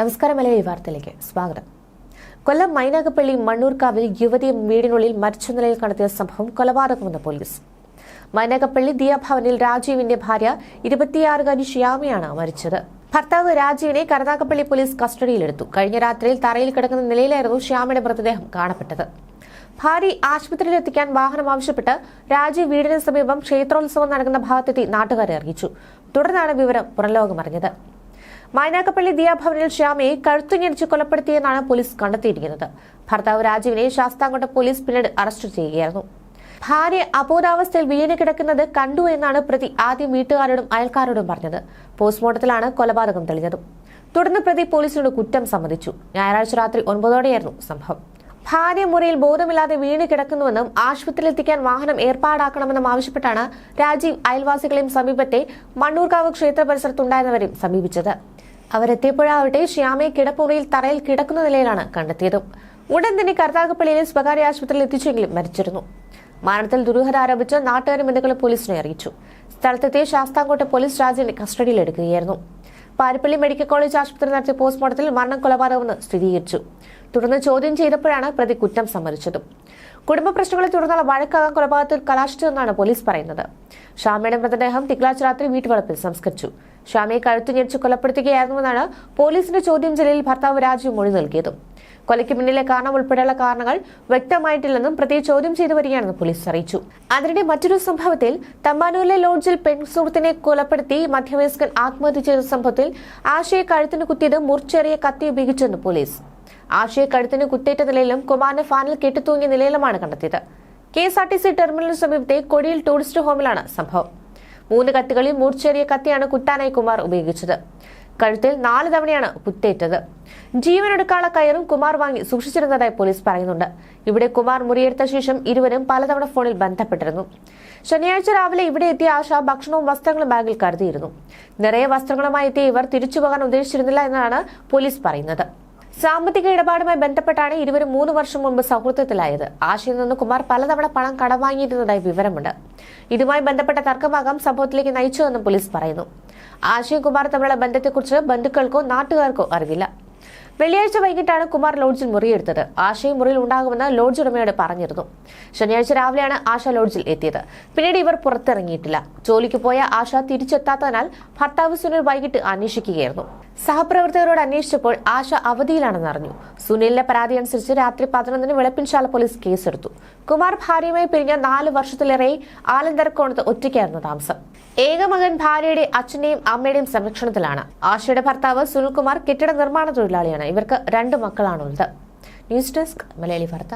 നമസ്കാരം മലയാളി വാർത്തയിലേക്ക് സ്വാഗതം. കൊല്ലം മൈനാഗപ്പള്ളി മണ്ണൂർക്കാവിൽ യുവതിയെ വീടിനുള്ളിൽ മരിച്ച നിലയിൽ കണ്ടെത്തിയ സംഭവം കൊലപാതകമെന്ന് പോലീസ്. മൈനാഗപ്പള്ളി ദിയാഭവനിൽ രാജീവിന്റെ ഭാര്യ ഇരുപത്തിയാറുകാരി ഷ്യാമയാണ് മരിച്ചത്. ഭർത്താവ് രാജീവിനെ കരുനാഗപ്പള്ളി പോലീസ് കസ്റ്റഡിയിലെടുത്തു. കഴിഞ്ഞ രാത്രിയിൽ തറയിൽ കിടക്കുന്ന നിലയിലായിരുന്നു ഷ്യാമിയുടെ മൃതദേഹം കാണപ്പെട്ടത്. ഭാര്യ ആശുപത്രിയിൽ എത്തിക്കാൻ വാഹനം ആവശ്യപ്പെട്ട് രാജീവ് വീടിന് സമീപം ക്ഷേത്രോത്സവം നടക്കുന്ന ഭാഗത്തെത്തി നാട്ടുകാരെ അറിയിച്ചു. തുടർന്നാണ് വിവരം പുറംലോകമറിഞ്ഞത് മൈനാക്കപ്പള്ളി ദിയാഭവനിൽ ശ്യാമയെ കഴുത്തുഞ്ഞടിച്ച് കൊലപ്പെടുത്തിയെന്നാണ് പോലീസ് കണ്ടെത്തിയിരിക്കുന്നത്. ഭർത്താവ് രാജീവിനെ ശാസ്താംകോട്ട പോലീസ് പിന്നീട് അറസ്റ്റ് ചെയ്യുകയായിരുന്നു. ഭാര്യ അബോധാവസ്ഥയിൽ വീണ് കിടക്കുന്നത് കണ്ടു എന്നാണ് പ്രതി ആദ്യം വീട്ടുകാരോടും അയൽക്കാരോടും പറഞ്ഞത്. പോസ്റ്റ്മോർട്ടത്തിലാണ് കൊലപാതകം തെളിഞ്ഞത്. തുടർന്ന് പ്രതി പോലീസിനോട് കുറ്റം സമ്മതിച്ചു. ഞായറാഴ്ച രാത്രി ഒൻപതോടെയായിരുന്നു സംഭവം. ഭാര്യ മുറിയിൽ ബോധമില്ലാതെ വീണ് കിടക്കുന്നുവെന്നും ആശുപത്രിയിൽ എത്തിക്കാൻ വാഹനം ഏർപ്പാടാക്കണമെന്നും ആവശ്യപ്പെട്ടാണ് രാജീവ് അയൽവാസികളെയും സമീപത്തെ മണ്ണൂർക്കാവ് ക്ഷേത്ര പരിസരത്തുണ്ടായിരുന്നവരെയും സമീപിച്ചത്. അവരെത്തിയപ്പോഴാവട്ടെ ശ്യാമയെ കിടപ്പുറയിൽ തറയിൽ കിടക്കുന്ന നിലയിലാണ് കണ്ടെത്തിയത്. ഉടൻ തന്നെ കർത്താകപ്പള്ളിയിലെ സ്വകാര്യ ആശുപത്രിയിൽ എത്തിച്ചെങ്കിലും മരിച്ചിരുന്നു. മരണത്തിൽ ദുരൂഹത ആരോപിച്ച് നാട്ടുകാരും ബന്ധുക്കളെ പോലീസിനെ അറിയിച്ചു. സ്ഥലത്തെത്തിയ ശാസ്താംകോട്ട പോലീസ് രാജിനെ കസ്റ്റഡിയിലെടുക്കുകയായിരുന്നു പാരിപ്പള്ളി മെഡിക്കൽ കോളേജ് ആശുപത്രി നടത്തിയ പോസ്റ്റ്മോർട്ടത്തിൽ മരണം കൊലപാതകമെന്ന് സ്ഥിരീകരിച്ചു. തുടർന്ന് ചോദ്യം ചെയ്തപ്പോഴാണ് പ്രതി കുറ്റം സമ്മതിച്ചത്. കുടുംബ പ്രശ്നങ്ങളെ തുടർന്നുള്ള വഴക്കാകാൻ കൊലപാതകത്തിൽ കലാശിച്ചതെന്നാണ് പോലീസ് പറയുന്നത്. ഷാമയുടെ മൃതദേഹം തിങ്കളാഴ്ച രാത്രി വീട്ടുവളപ്പിൽ സംസ്കരിച്ചു. ഷാമയെ കഴുത്തു ഞെരിച്ച് കൊലപ്പെടുത്തുകയായിരുന്നുവെന്നാണ് പോലീസിന്റെ ചോദ്യം ചെയ്യലിൽ ഭർത്താവ് രാജു മൊഴി നൽകിയത്. കൊലയ്ക്ക് പിന്നിലെ കാരണം ഉൾപ്പെടെയുള്ള കാരണങ്ങൾ വ്യക്തമായിട്ടില്ലെന്നും പ്രതി ചോദ്യം ചെയ്തു വരികയാണെന്ന് പോലീസ് അറിയിച്ചു. അതിനിടെ മറ്റൊരു സംഭവത്തിൽ തമ്പാനൂരിലെ ലോഡ്ജിൽ പെൺസുഹൃത്തിനെ കൊലപ്പെടുത്തി മധ്യവയസ്കൻ ആത്മഹത്യ ചെയ്ത സംഭവത്തിൽ ആശയെ കഴുത്തിന് കുത്തിയത് മുറിച്ചേറിയ കത്തി ഉപയോഗിച്ചെന്ന് പോലീസ്. ആശയെ കഴുത്തിന് കുത്തേറ്റ നിലയിലും കുമാറിനെ ഫാനിൽ കെട്ടിത്തൂങ്ങിയ നിലയിലുമാണ് കണ്ടെത്തിയത്. K S R T C ടെർമിനലിന് സമീപത്തെ കൊടിയിൽ ടൂറിസ്റ്റ് ഹോമിലാണ് സംഭവം. മൂന്ന് കത്തുകളിൽ മൂർച്ചേറിയ കത്തിയാണ് കുട്ടാനായി കുമാർ ഉപയോഗിച്ചത്. കഴുത്തിൽ നാല് തവണയാണ് കുത്തേറ്റത് ജീവനെടുക്കാനുള്ള കയറും കുമാർ വാങ്ങി സൂക്ഷിച്ചിരുന്നതായി പോലീസ് പറയുന്നുണ്ട്. ഇവിടെ കുമാർ മുറിയെടുത്ത ശേഷം ഇരുവരും പലതവണ ഫോണിൽ ബന്ധപ്പെട്ടിരുന്നു. ശനിയാഴ്ച രാവിലെ ഇവിടെ എത്തിയ ആശ ഭക്ഷണവും വസ്ത്രങ്ങളും ബാഗിൽ കരുതിയിരുന്നു. നിറയെ വസ്ത്രങ്ങളുമായി എത്തിയ ഇവർ തിരിച്ചു പോകാൻ ഉദ്ദേശിച്ചിരുന്നില്ല എന്നാണ് പോലീസ് പറയുന്നത്. സാമ്പത്തിക ഇടപാടുമായി ബന്ധപ്പെട്ടാണ് ഇരുവരും മൂന്ന് വർഷം മുമ്പ് സൗഹൃദത്തിലായത്. ആശയിൽ നിന്ന് കുമാർ പലതവണ പണം കടവാങ്ങിയിരുന്നതായി വിവരമുണ്ട്. ഇതുമായി ബന്ധപ്പെട്ട തർക്കഭാഗം സംഭവത്തിലേക്ക് നയിച്ചുവെന്നും പോലീസ് പറയുന്നു. ആശയും കുമാർ തമ്മിലുള്ള ബന്ധത്തെക്കുറിച്ച് ബന്ധുക്കൾക്കോ നാട്ടുകാർക്കോ അറിവില്ല. വെള്ളിയാഴ്ച വൈകിട്ടാണ് കുമാർ ലോഡ്ജിൽ മുറിയെടുത്തത്. ആശയും മുറിയിൽ ഉണ്ടാകുമെന്ന് ലോഡ്ജ് ഉടമയോട് പറഞ്ഞിരുന്നു. ശനിയാഴ്ച രാവിലെയാണ് ആശ ലോഡ്ജിൽ എത്തിയത്. പിന്നീട് ഇവർ പുറത്തിറങ്ങിയിട്ടില്ല. ജോലിക്ക് പോയ ആശ തിരിച്ചെത്താത്തതിനാൽ ഭർത്താവ് സുനിൽ വൈകിട്ട് അന്വേഷിക്കുകയായിരുന്നു. സഹപ്രവർത്തകരോട് അന്വേഷിച്ചപ്പോൾ ആശ അവധിയിലാണെന്ന് അറിഞ്ഞു. സുനിലിന്റെ പരാതി അനുസരിച്ച് രാത്രി പതിനൊന്നിന് വെളുപ്പിൻശാല പോലീസ് കേസെടുത്തു. കുമാർ ഭാര്യയുമായി പിരിഞ്ഞ നാല് വർഷത്തിലേറെ ആലന്തരക്കോണത്ത് ഒറ്റയ്ക്കായിരുന്നു താമസം. ഏക മകൻ ഭാര്യയുടെ അച്ഛന്റെയും അമ്മയുടെയും സംരക്ഷണത്തിലാണ്. ആശയുടെ ഭർത്താവ് സുനിൽകുമാർ കെട്ടിട നിർമ്മാണ തൊഴിലാളിയാണ്. ഇവർക്ക് രണ്ട് മക്കളാണുള്ളത്. ന്യൂസ് ഡെസ്ക് മലയാളി വാർത്ത.